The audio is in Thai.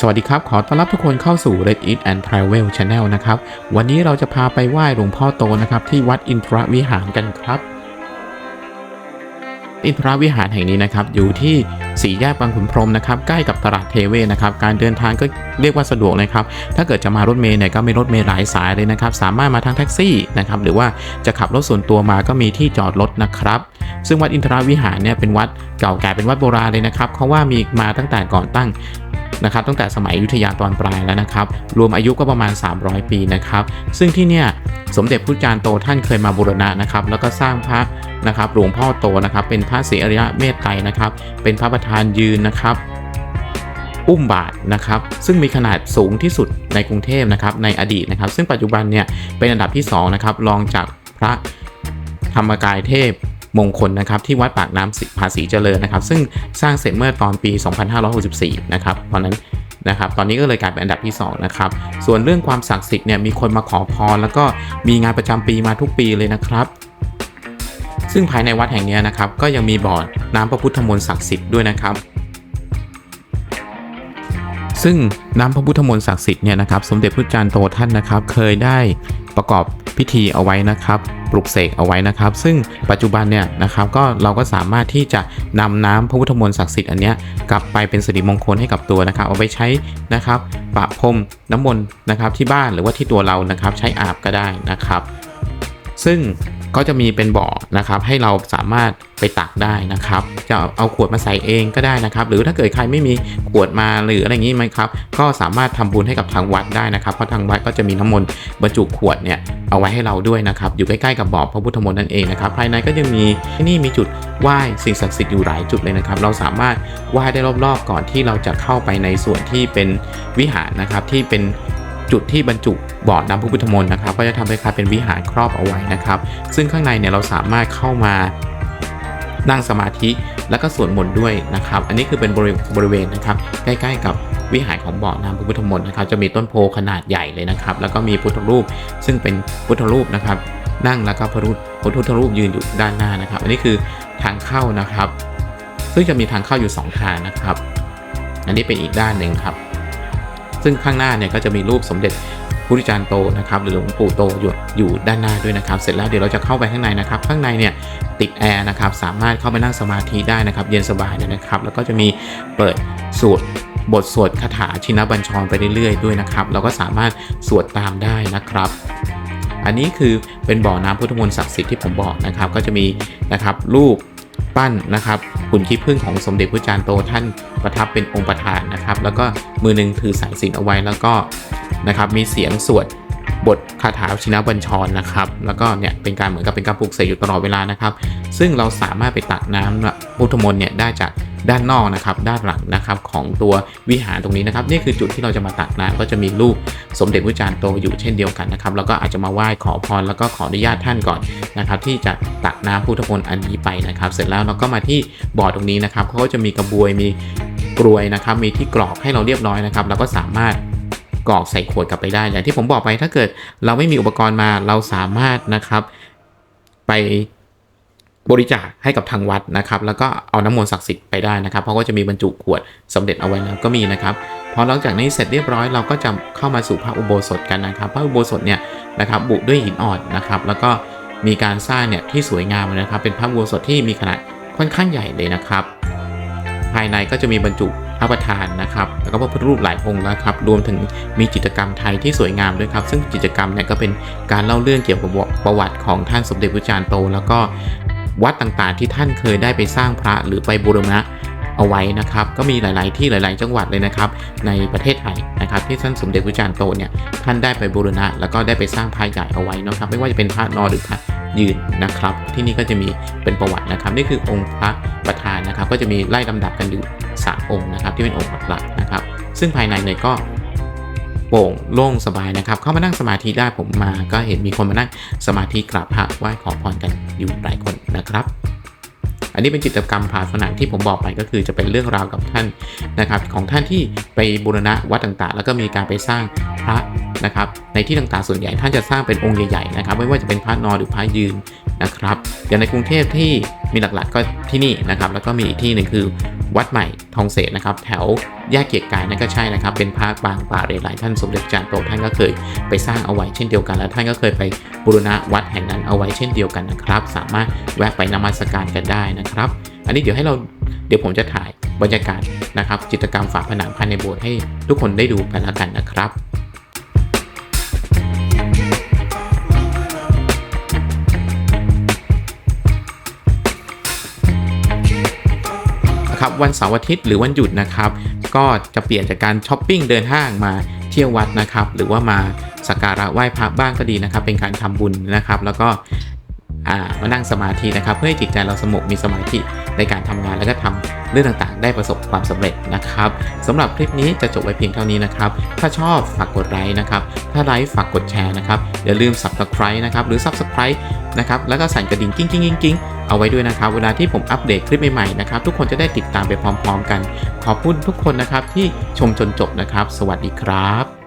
สวัสดีครับ ขอต้อนรับทุกคนเข้าสู่ Red Eat and Travel Channel นะครับ วันนี้เราจะพาไปไหว้หลวงพ่อโตนะครับ ที่วัดอินทรวิหารกันครับ อินทรวิหารแห่งนี้นะครับ อยู่ที่สี่แยกบางขุนพรหมนะครับ ใกล้กับตลาดเทเวศนะครับ การเดินทางก็เรียกว่าสะดวกนะครับ ถ้าเกิดจะมารถเมล์เนี่ยก็มีรถเมล์หลายสายเลยนะครับ สามารถมาทางแท็กซี่นะครับ หรือว่าจะขับรถส่วนตัวมาก็มีที่จอดรถนะครับซึ่งวัดอินทรวิหารเนี่ยเป็นวัดเก่าแก่เป็นวัดโบราณเลยนะครับเขาะว่ามีมาตั้งแต่ก่อนตั้ง นะครับตั้งแต่สมัยอยุธยาตอนปลายแล้วนะครับรวมอายุก็ประมาณ 300 ปีนะครับซึ่งที่เนี่ยสมเด็จพระจารย์โตท่านเคยมาบูรณะนะครับแล้วก็สร้างพระนะครับหลวงพ่อโตนะครับเป็นพระศรีอริยเมตไตรนะครับเป็นพระประธานยืนนะครับอุ้มบาทนะครับซึ่งมีขนาดสูงที่สุดในกรุงเทพนะครับในอดีตนะครับ ซึ่งปัจจุบันเนี่ยเป็นอันดับที่2นะครับรองจากพระธรรมกายเทพ มงคลนะครับที่วัดปากน้ำภาษีเจริญนะครับ ซึ่งสร้างเสร็จเมื่อตอนปี 2564 นะครับเพราะนั้นนะครับ ตอนนี้ก็เลยกลายเป็นอันดับที่ 2 นะครับ ส่วนเรื่องความศักดิ์สิทธิ์เนี่ยมีคนมาขอพร แล้วก็มีงานประจำปีมาทุกปีเลยนะครับ ซึ่งภายในวัดแห่งนี้นะครับ ก็ยังมีบ่อน้ำพระพุทธมนต์ศักดิ์สิทธิ์ด้วยนะครับ ซึ่งน้ำพระพุทธมนต์ศักดิ์สิทธิ์เนี่ยนะครับสมเด็จพระจารย์โตท่านนะครับ เคยได้ประกอบพิธีเอาไว้นะครับ ปลุกเสกเอาไว้นะครับ ซึ่งปัจจุบันเนี่ยนะครับก็เราก็สามารถที่จะนำน้ำพระพุทธมนต์ศักดิ์สิทธิ์อันเนี้ยกลับไปเป็นสิริมงคลให้กับตัวนะครับ เอาไปใช้นะครับประพรมน้ำมนต์นะครับที่บ้านหรือว่าที่ตัวเรานะครับ ใช้อาบก็ได้นะครับ ซึ่งก็จะมีเป็นบ่อนะครับ ให้เราสามารถไปตักได้นะครับ จะเอาขวดมาใส่เองก็ได้นะครับ หรือถ้าเกิดใครไม่มีขวดมาหรืออะไรอย่างนี้ไหมครับ ก็สามารถทำบุญให้กับทางวัดได้นะครับ เพราะทางวัดก็จะมีน้ำมนต์บรรจุขวดเนี่ยเอาไว้ให้เราด้วยนะครับ อยู่ใกล้ๆกับบ่อพระพุทธมนต์นั่นเองนะครับ ภายในก็ยังมีที่นี่มีจุดไหว้สิ่งศักดิ์สิทธิ์อยู่หลายจุดเลยนะครับ เราสามารถไหว้ได้รอบๆก่อนที่เราจะเข้าไปในส่วนที่เป็นวิหารนะครับที่เป็น จุดที่บรรจุบ่อน้ำพระพุทธมนต์นะครับ ก็จะทำให้คล้ายเป็นวิหารครอบเอาไว้นะครับ ซึ่งข้างในเนี่ยเราสามารถเข้ามานั่งสมาธิแล้วก็สวดมนต์ด้วยนะครับ อันนี้คือเป็นบริบรเวณนะครับ ใกล้ๆกับวิหารของบ่อน้ำพระพุทธมนต์นะครับ จะมีต้นโพขนาดใหญ่เลยนะครับ แล้วก็มีพุทธรูป ซึ่งเป็นพุทธรูปนะครับ นั่งแล้วก็พระพระพุทธรูปยืนอยู่ด้านหน้านะครับ อันนี้คือทางเข้านะครับ ซึ่งจะมีทางเข้าอยู่สองทางนะครับ อันนี้เป็นอีกด้านหนึ่งครับ ซึ่งข้างหน้าเนี่ยก็จะมีรูปสมเด็จพุทธจารย์โตนะครับหรือหลวงปู่โตอยู่อยู่ด้านหน้าด้วยนะครับ เสร็จแล้วเดี๋ยวเราจะเข้าไปข้างในนะครับ ข้างในเนี่ยติดแอร์นะครับสามารถเข้าไปนั่งสมาธิได้นะครับ เย็นสบายเลยนะครับ แล้วก็จะมีเปิดสวดบทสวดคาถาชินบัญชรไปเรื่อยๆด้วยนะครับ เราก็สามารถสวดตามได้นะครับ อันนี้คือเป็นบ่อน้ำพุทธมนต์ศักดิ์สิทธิ์ที่ผมบอกนะครับ ก็จะมีนะครับรูป ปั้นนะครับหุ่นขี้ผึ้งของสมเด็จพระจารย์โตท่านประทับเป็นองค์ประธานนะครับ แล้วก็มือหนึ่งถือสายสิญจนเอาไว้แล้วก็นะครับมีเสียงสวด บทคาถาชินบัญชรนะครับ แล้วก็เนี่ยเป็นการเหมือนกับเป็นการปลุกเสกอยู่ตลอดเวลานะครับ ซึ่งเราสามารถไปตักน้ำพุทธมนต์เนี่ยได้จากด้านนอกนะครับ ด้านหลังนะครับของตัววิหารตรงนี้นะครับ นี่คือจุดที่เราจะมาตักน้ำก็จะมีรูปสมเด็จพระจารย์โตอยู่เช่นเดียวกันนะครับ แล้วก็อาจจะมาไหว้ขอพรแล้วก็ขออนุญาตท่านก่อนนะครับ ที่จะตักน้ำพุทธมนต์อันนี้ไปนะครับ เสร็จแล้วเราก็มาที่บ่อตรงนี้นะครับเขาก็จะมีกระบวยมีกรวยนะครับ มีที่กรอกให้เราเรียบร้อยนะครับเราก็สามารถ กรอกใส่ขวดกลับไปได้ อย่างที่ผมบอกไปถ้าเกิดเราไม่มีอุปกรณ์มาเราสามารถนะครับ ไปบริจาคให้กับทางวัดนะครับ แล้วก็เอาน้ำมนต์ศักดิ์สิทธิ์ไปได้นะครับ เพราะว่าจะมีบรรจุขวดสำเร็จเอาไว้แล้วก็มีนะครับพอหลังจากนี้เสร็จเรียบร้อยเราก็จะเข้ามาสู่พระอุโบสถกันนะครับ พระอุโบสถเนี่ยนะครับบุด้วยหินอ่อนนะครับ แล้วก็มีการสร้างเนี่ยที่สวยงามนะครับ เป็นพระอุโบสถที่มีขนาดค่อนข้างใหญ่เลยนะครับ ภายในก็จะมีบรรจุ ระประธานนะครับ แล้วก็พระพุทธรูปหลายองค์นะครับ รวมถึงมีจิตรกรรมไทยที่สวยงามด้วยครับ ซึ่งกิจกรรมเนี่ยก็เป็นการเล่าเรื่องเกี่ยวกับประวัติของท่านสมเด็จพระจารย์โต แล้วก็วัดต่างๆที่ท่านเคยได้ไปสร้างพระหรือไปบูรณะเอาไว้นะครับ ก็มีหลาย ๆ ที่หลาย ๆ จังหวัดเลยนะครับ ในประเทศไทยนะครับ ที่ท่านสมเด็จพระจารย์โตเนี่ยท่านได้ไปบูรณะ แล้วก็ได้ไปสร้างพระใหญ่เอาไว้นะครับ ไม่ว่าจะเป็นพระนอนหรือพระ ยืนนะครับ ที่นี่ก็จะมีเป็นประวัตินะครับ นี่คือองค์พระประธานนะครับ ก็จะมีไล่ลำดับกันอยู่สามองค์นะครับ ที่เป็นองค์หลักๆนะครับ ซึ่งภายในเนี่ยก็โปร่งโล่งสบายนะครับ เข้ามานั่งสมาธิได้ผมมา ก็เห็นมีคนมานั่งสมาธิกราบพระไหว้ขอพรกันอยู่หลายคนนะครับ อันนี้เป็นจิตกรรมผ่าผนังที่ผมบอกไปก็คือจะเป็นเรื่องราวกับท่านนะครับของท่านที่ไปบูรณะวัดต่างๆ แล้วก็มีการไปสร้างพระนะครับในที่ต่างๆ ส่วนใหญ่ท่านจะสร้างเป็นองค์ใหญ่ๆนะครับไม่ว่าจะเป็นพระนอนหรือพระยืนนะครับอย่างในกรุงเทพที่มีหลักๆก็ที่นี่นะครับแล้วก็มีอีกที่หนึ่งคือ วัดใหม่ทองเสดนะครับ แถวแยกเกียรติกายนั่นก็ใช่นะครับ เป็นพระบางป่าเรไรท่านสมเด็จจารย์โตท่านก็เคยไปสร้างเอาไว้เช่นเดียวกันและท่านก็เคยไปบูรณะวัดแห่งนั้นเอาไว้เช่นเดียวกันนะครับ สามารถแวะไปนมัสการกันได้นะครับ อันนี้เดี๋ยวให้เราเดี๋ยวผมจะถ่ายบรรยากาศนะครับ จิตรกรรมฝาผนังภายในโบสถ์ให้ทุกคนได้ดูกันแล้วกันนะครับ นะครับวันเสาร์อาทิตย์หรือวันหยุดนะครับ ก็จะเปลี่ยนจากการช้อปปิ้งเดินห้างมาเที่ยววัดนะครับ หรือว่ามาสักการะไหว้พระบ้างก็ดีนะครับ เป็นการทำบุญนะครับ แล้วก็อ่ามานั่งสมาธินะครับ เพื่อให้จิตใจเราสงบมีสมาธิในการทำงานแล้วก็ทำเรื่องต่างๆ ได้ประสบความสำเร็จนะครับสำหรับคลิปนี้จะจบไว้เพียงเท่านี้นะครับ ถ้าชอบฝากกดไลค์นะครับ ถ้าไลค์ฝากกดแชร์นะครับอย่าลืม subscribe นะครับหรือ subscribe นะครับแล้วก็สั่นกระดิ่งกิ้งกิ้งกิ้งกิ้ง เอาไว้ด้วยนะครับ เวลาที่ผมอัปเดตคลิปใหม่ๆนะครับ ทุกคนจะได้ติดตามไปพร้อมๆกัน ขอบคุณทุกคนนะครับที่ชมจนจบนะครับ สวัสดีครับ